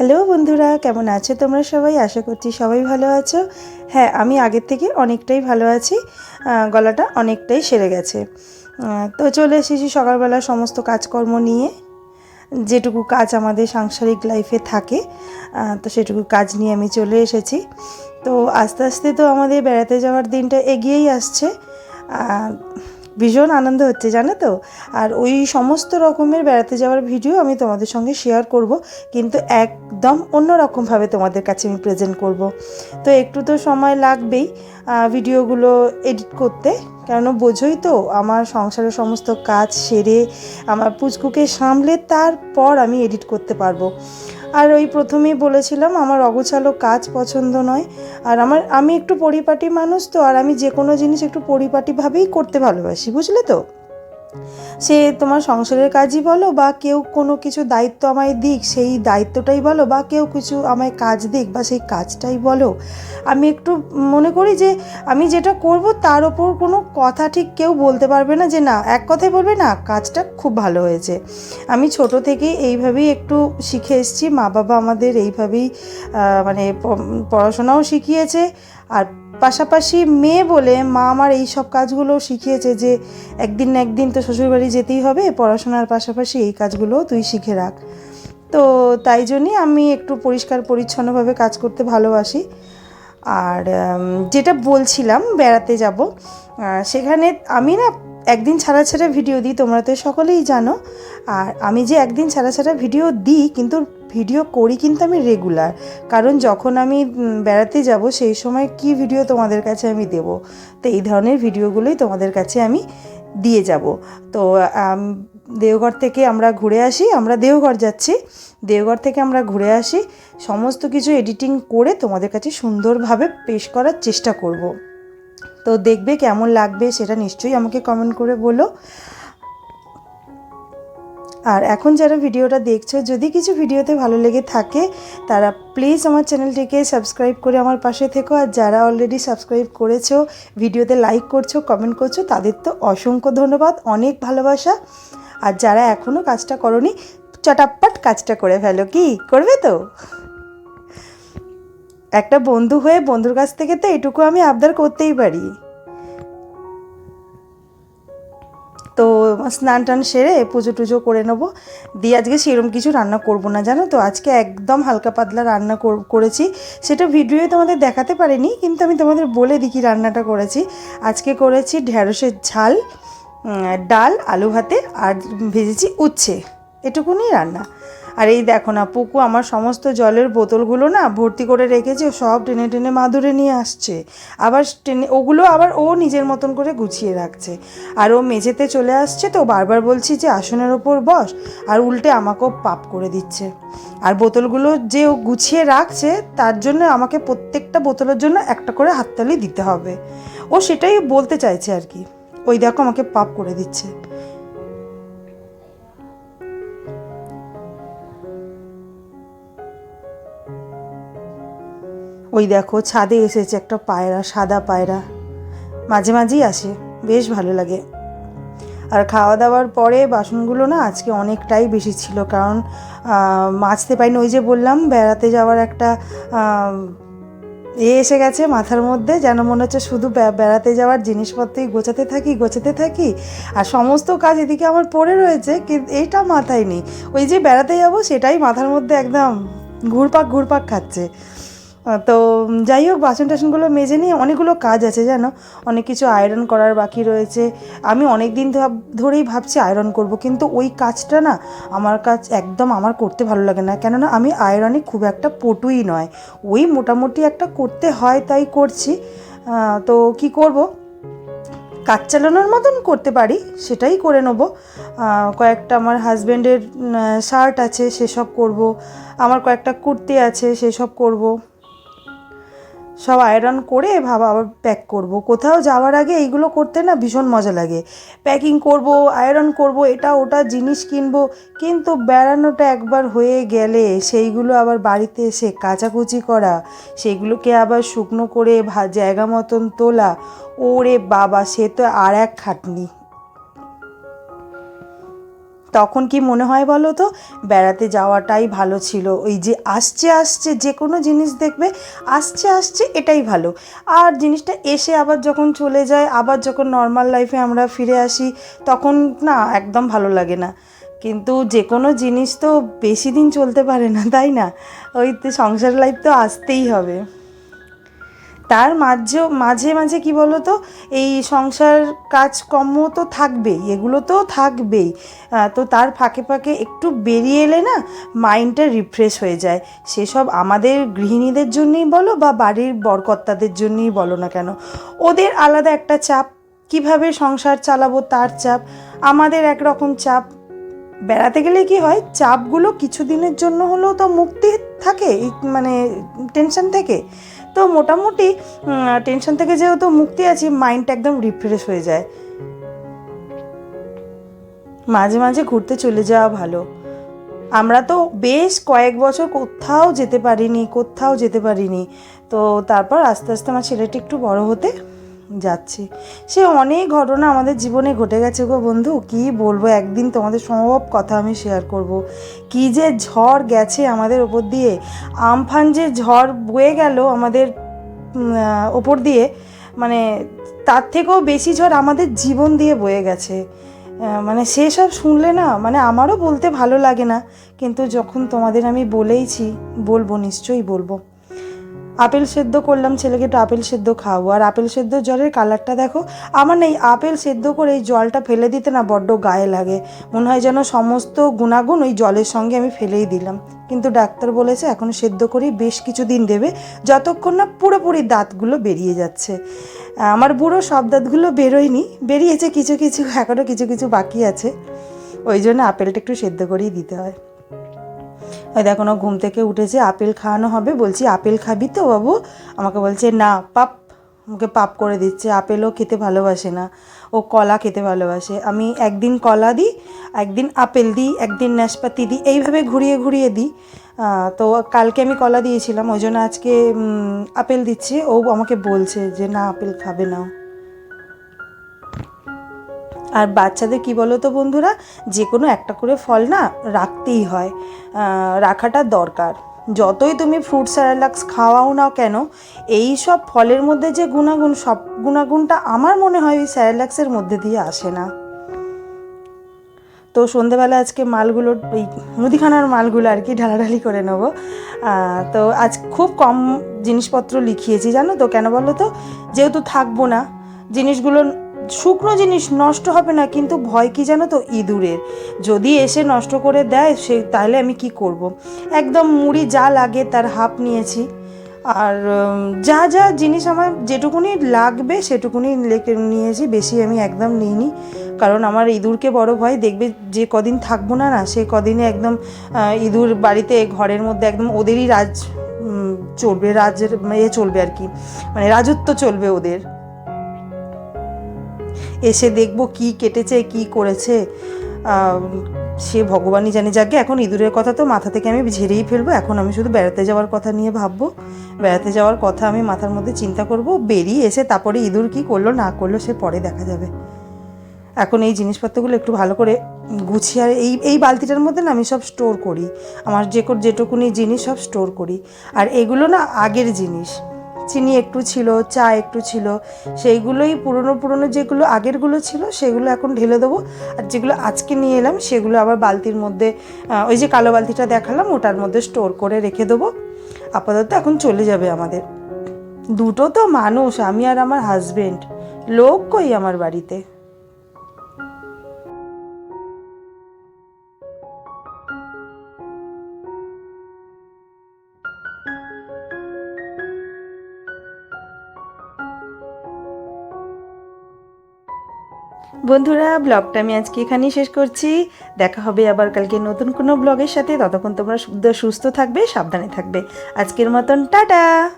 Hello বন্ধুরা, কেমন আছো তোমরা সবাই? আশা করছি সবাই ভালো আছো। হ্যাঁ আমি আগের থেকে অনেকটাই ভালো আছি। গলাটা অনেকটাই সেরে গেছে। তো চলে এসেছি সকালবেলা সমস্ত কাজকর্ম নিয়ে। যেটুকু কাজ আমাদের সাংসারিক লাইফে থাকে তো সেটুকু কাজ নিয়ে আমি চলে এসেছি। তো আস্তে আস্তে তো আমাদের বেড়াতে যাওয়ার দিনটা এগিয়েই আসছে। ভীষণ আনন্দ হচ্ছে, জানো তো? আর ওই সমস্ত রকমের বেড়াতে যাওয়ার ভিডিও আমি তোমাদের সঙ্গে শেয়ার করব, কিন্তু একদম অন্য রকমভাবে তোমাদের কাছে আমি প্রেজেন্ট করব। তো একটু তো সময় লাগবেই ভিডিওগুলো এডিট করতে। কেন বোঝোই তো, আমার সংসারের সমস্ত কাজ সেরে, আমার পুচকুকে সামলে তারপর আমি এডিট করতে পারব। আর ওই প্রথমেই বলেছিলাম, আমার অগোছালো কাজ পছন্দ নয়। আর আমার, আমি একটু পরিপাটি মানুষ তো, আর আমি যে কোনো জিনিস একটু পরিপাটিভাবেই করতে ভালোবাসি, বুঝলে তো? সে তোমার সংসারের কাজই বলো বা কেউ কোনো কিছু দায়িত্ব আমায় দিক, সেই দায়িত্বটাই বলো বা কেউ কিছু আমায় কাজ দিক বা সেই কাজটাই বলো। আমি একটু মনে করি যে আমি যেটা করব তার ওপর কোনো কথা ঠিক কেউ বলতে পারবে না যে না, এক কথাই বলবে না, কাজটা খুব ভালো হয়েছে। আমি ছোট থেকেই এইভাবেই একটু শিখে এসেছি, মা বাবা আমাদের এইভাবেই মানে পড়াশোনাও শিখিয়েছে আর পাশাপাশি মেয়ে বলে মা আমার এই সব কাজগুলো শিখিয়েছে যে একদিন না একদিন তো শ্বশুরবাড়ি যেতেই হবে, পড়াশোনার পাশাপাশি এই কাজগুলোও তুই শিখে রাখ। তো তাই জন্যই আমি একটু পরিষ্কার পরিচ্ছন্নভাবে কাজ করতে ভালোবাসি। আর যেটা বলছিলাম, বেড়াতে যাব সেখানে আমি না একদিন ছাড়া ছাড়া ভিডিও দিই, তোমরা তো সকলেই জানো। আর আমি যে একদিন ছাড়া ছাড়া ভিডিও দিই, কিন্তু ভিডিও করি কিন্তু আমি রেগুলার কারণ যখন আমি বেড়াতে যাব, সেই সময় কি ভিডিও তোমাদের কাছে আমি দেব? তো এই ধরনের ভিডিওগুলোই তোমাদের কাছে আমি দিয়ে যাব। তো দেওঘর থেকে আমরা ঘুরে আসি, আমরা দেওঘর যাচ্ছি। দেওঘর থেকে আমরা ঘুরে আসি, সমস্ত কিছু এডিটিং করে তোমাদের কাছে সুন্দরভাবে পেশ করার চেষ্টা করব। তো দেখবে কেমন লাগবে সেটা নিশ্চয়ই আমাকে কমেন্ট করে বলো। আর এখন যারা ভিডিওটা দেখছ, যদি কিছু ভিডিওতে ভালো লেগে থাকে, তারা প্লিজ আমার চ্যানেলটিকে সাবস্ক্রাইব করে আমার পাশে থেকো। আর যারা অলরেডি সাবস্ক্রাইব করেছ, ভিডিওতে লাইক করছ কমেন্ট করছ, তাদের তো অসংখ্য ধন্যবাদ, অনেক ভালোবাসা। আর যারা এখনও কাজটা করনি চটাপ্পট কাজটা করে ফেলো, কি? করবে তো? একটা বন্ধু হয়ে বন্ধুর কাছ থেকে তো এটুকু আমি আবদার করতেই পারি। তো স্নান টান সেরে পুজো টুজো করে নেব। দিয়ে আজকে সেরম কিছু রান্না করব না, জানো তো? আজকে একদম হালকা পাতলা রান্না কর- করেছি। সেটা ভিডিওয়ে তোমাদের দেখাতে পারিনি, কিন্তু আমি তোমাদের বলে দিই রান্নাটা করেছি। আজকে করেছি ঢ্যাঁড়সের ঝাল ডাল, আলু ভাতে, আর ভেজেছি উচ্ছে। এটুকুনি রান্না। আর এই দেখো না, পুকু আমার সমস্ত জলের বোতলগুলো না ভর্তি করে রেখেছে সব টেনে টেনে মাদুরে নিয়ে আসছে। আবার টেনে, ওগুলো আবার ও নিজের মতন করে গুছিয়ে রাখছে। আর ও মেঝেতে চলে আসছে তো, বারবার বলছি যে আসনের ওপর বস, আর উল্টে আমাকেও পাপ করে দিচ্ছে। আর বোতলগুলো যে ও গুছিয়ে রাখছে, তার জন্য আমাকে প্রত্যেকটা বোতলের জন্য একটা করে হাততালি দিতে হবে। ও সেটাই বলতে চাইছে আর কি। ওই দেখো আমাকে পাপ করে দিচ্ছে। ওই দেখো ছাদে এসেছে একটা পায়রা সাদা পায়রা। মাঝে মাঝেই আসে বেশ ভালো লাগে। আর খাওয়া দাওয়ার পরে বাসনগুলো না আজকে অনেকটাই বেশি ছিল কারণ আহ, মাজতে পারিনি। ওই যে বললাম বেড়াতে যাওয়ার একটা এ এসে গেছে মাথার মধ্যে যেন মনে হচ্ছে শুধু বেড়াতে যাওয়ার জিনিসপত্রই গোছাতে থাকি গোছাতে থাকি। আর সমস্ত কাজ এদিকে আমার পড়ে রয়েছে কিন্তু এইটা মাথায় নেই। ওই যে বেড়াতে যাব সেটাই মাথার মধ্যে একদম ঘুরপাক ঘুরপাক খাচ্ছে। তো যাই হোক, বাসন টাসনগুলো মেজে নিয়ে অনেকগুলো কাজ আছে, জানো? অনেক কিছু আয়রন করার বাকি রয়েছে। আমি অনেক দিন ধরেই ভাবছি আয়রন করব, কিন্তু ওই কাজটা না আমার কাজ একদম আমার করতে ভালো লাগে না। কেননা আমি আয়রনে খুব একটা পটুই নয়। ওই মোটামুটি একটা করতে হয়, তাই করছি। তো কি করব? কাজ চালানোর মতন করতে পারি, সেটাই করে নেব। কয়েকটা আমার হাজব্যান্ডের শার্ট আছে, সেসব করব। আমার কয়েকটা কুর্তি আছে, সেসব করব। সব আয়রন করে ভাবা আবার প্যাক করব। কোথাও যাওয়ার আগে এইগুলো করতে না ভীষণ মজা লাগে। প্যাকিং করব আয়রন করব, এটা ওটা জিনিস কিনবো, কিন্তু বেড়ানোটা একবার হয়ে গেলে সেইগুলো আবার বাড়িতে এসে কাচাকুচি করা, সেগুলোকে আবার শুকনো করে জায়গা মতন তোলা, ওরে বাবা, সে তো আর এক খাটনি। তখন কি মনে হয় বলো তো? বেড়াতে যাওয়াটাই ভালো ছিল। ওই যে আসছে আসছে, যে কোনো জিনিস দেখবে, আসছে আসছে, এটাই ভালো। আর জিনিসটা এসে আবার যখন চলে যায়, আবার যখন নর্মাল লাইফে আমরা ফিরে আসি, তখন না একদম ভালো লাগে না। কিন্তু যে কোনো জিনিস তো বেশি দিন চলতে পারে না, তাই না? ওই সংসার লাইফ তো আসতেই হবে। তার মাঝে মাঝে মাঝে কি বলো তো এই সংসার কাজকর্ম তো থাকবেই, এগুলো তো থাকবেই। তো তার ফাঁকে ফাঁকে একটু বেরিয়ে এলে না, মাইন্ডটা রিফ্রেশ হয়ে যায়। সেসব আমাদের গৃহিণীদের জন্যই বলো বা বাড়ির বরকর্তাদের জন্যই বলো না কেন? ওদের আলাদা একটা চাপ, কীভাবে সংসার চালাবো তার চাপ, আমাদের একরকম চাপ। বেড়াতে গেলে কি হয়, চাপগুলো কিছু দিনের জন্য হলেও তো মুক্তি থাকে মানে টেনশন থেকে। তো মোটামুটি টেনশন থেকে যেহেতু মুক্তি আছি মাইন্ডটা একদম রিফ্রেশ হয়ে যায়। মাঝে মাঝে ঘুরতে চলে যাওয়া ভালো। আমরা তো বেশ কয়েক বছর কোথাও যেতে পারিনি, কোথাও যেতে পারিনি। তো তারপর আস্তে আস্তে আমার ছেলেটি একটু বড় হতে যাচ্ছি। সে অনেক ঘটনা আমাদের জীবনে ঘটে গেছে গো বন্ধু। কি বলব? একদিন তোমাদের সব কথা আমি শেয়ার করব। কি যে ঝড় গেছে আমাদের ওপর দিয়ে। আমফান যে ঝড় বয়ে গেল আমাদের ওপর দিয়ে মানে তার থেকেও বেশি ঝড় আমাদের জীবন দিয়ে বয়ে গেছে। মানে সেসব শুনলে না মানে আমারও বলতে ভালো লাগে না। কিন্তু যখন তোমাদের আমি বলেইছি, বলব, নিশ্চয়ই বলব। আপেল সেদ্ধ করলাম, ছেলেকে একটু আপেল সেদ্ধ খাওয়াবো। আর আপেল সেদ্ধ জলের কালারটা দেখো, আমার না এই আপেল সেদ্ধ করে এই জলটা ফেলে দিতে না বড্ড গায়ে লাগে। মনে হয় যেন সমস্ত গুণাগুণ ওই জলের সঙ্গে আমি ফেলেই দিলাম। কিন্তু ডাক্তার বলেছে এখন সেদ্ধ করেই বেশ কিছু দিন দেবে, যতক্ষণ না পুরোপুরি দাঁতগুলো বেরিয়ে যাচ্ছে। আমার বুড়ো সব দাঁতগুলো বেরোয়নি, বেরিয়েছে কিছু কিছু এখনও কিছু কিছু বাকি আছে। ওই জন্য আপেলটা একটু সেদ্ধ করেই দিতে হয়। দেখো না ঘুম থেকে উঠেছে, আপেল খাওয়ানো হবে, বলছি, আপেল খাবি তো বাবু? আমাকে বলছে, না, পাপ আমাকে পাপ করে দিচ্ছে, আপেলও খেতে ভালোবাসে না, ও কলা খেতে ভালোবাসে। আমি একদিন কলা দিই, একদিন আপেল দিই, একদিন নাশপাতি দিই, এইভাবে ঘুরিয়ে ঘুরিয়ে দিই। তো কালকে আমি কলা দিয়েছিলাম, ওই জন্য আজকে আপেল দিচ্ছি, ও আমাকে বলছে যে, না, আপেল খাবে না। আর বাচ্চাদের কি বলো তো বন্ধুরা? যে কোনো একটা করে ফল না রাখতেই হয়। রাখাটা দরকার। যতই তুমি ফ্রুট স্যারালাক্স খাওয়াও না কেন, এই সব ফলের মধ্যে যে গুণাগুণ, সব গুণাগুণটা আমার মনে হয় ওই স্যারালাক্সের মধ্যে দিয়ে আসে না। তো সন্ধেবেলা আজকে মালগুলো এই মুদিখানার মালগুলো আর কি ঢালাঢালি করে নেব। তো আজ খুব কম জিনিসপত্র লিখিয়েছি, জানো তো? কেন বলো তো যেহেতু থাকব না, জিনিসগুলো শুকনো জিনিস নষ্ট হবে না, কিন্তু ভয় কি জানো তো? ইঁদুরের। যদি এসে নষ্ট করে দেয়, সে তাহলে আমি কি করব। একদম মুড়ি যা লাগে তার হাফ নিয়েছি। আর যা যা জিনিস আমার যেটুকুনি লাগবে, সেটুকুনি নিয়েছি, বেশি আমি একদম নিইনি। কারণ আমার ইঁদুরকে বড় ভয়, দেখবে যে কদিন থাকব না না, সে কদিনে একদম ইঁদুর বাড়িতে, ঘরের মধ্যে একদম ওদেরই রাজ চলবে, রাজের এ চলবে আর কি। মানে রাজত্ব চলবে ওদের। এসে দেখব কি কেটেছে, কি করেছে। সে ভগবানই জানে। যাকে এখন ইঁদুরের কথা তো মাথা থেকে আমি ঝেড়েই ফেলব। এখন আমি শুধু বেড়াতে যাওয়ার কথা নিয়ে ভাববো। বেড়াতে যাওয়ার কথা আমি মাথার মধ্যে চিন্তা করব। বেরিয়ে এসে তারপরে ইঁদুর কি করল, না করল, সে পরে দেখা যাবে। এখন এই জিনিসপত্রগুলো একটু ভালো করে গুছিয়ে আর এই এই বালতিটার মধ্যে না আমি সব স্টোর করি। আমার যে যেটুকুনি জিনিস সব স্টোর করি। আর এগুলো না আগের জিনিস। চিনি একটু ছিল, চা একটু ছিল, সেইগুলোই পুরনো পুরনো যেগুলো আগেরগুলো ছিল, সেগুলো এখন ঢেলে দেবো। আর যেগুলো আজকে নিয়ে এলাম, সেগুলো আবার বালতির মধ্যে ওই যে কালো বালতিটা দেখালাম, ওটার মধ্যে স্টোর করে রেখে দেবো। আপাতত এখন চলে যাবে আমাদের। দুটো তো মানুষ, আমি আর আমার হাজবেন্ড, লোক কই আমার বাড়িতে? বন্ধুরা, ব্লগটা আমি আজকে এখানেই শেষ করছি। দেখা হবে আবার কালকে নতুন কোনো ব্লগের সাথে। ততক্ষণ তোমরা সুস্থ থাকবে, সাবধানে থাকবে। আজকের মতন, টাটা!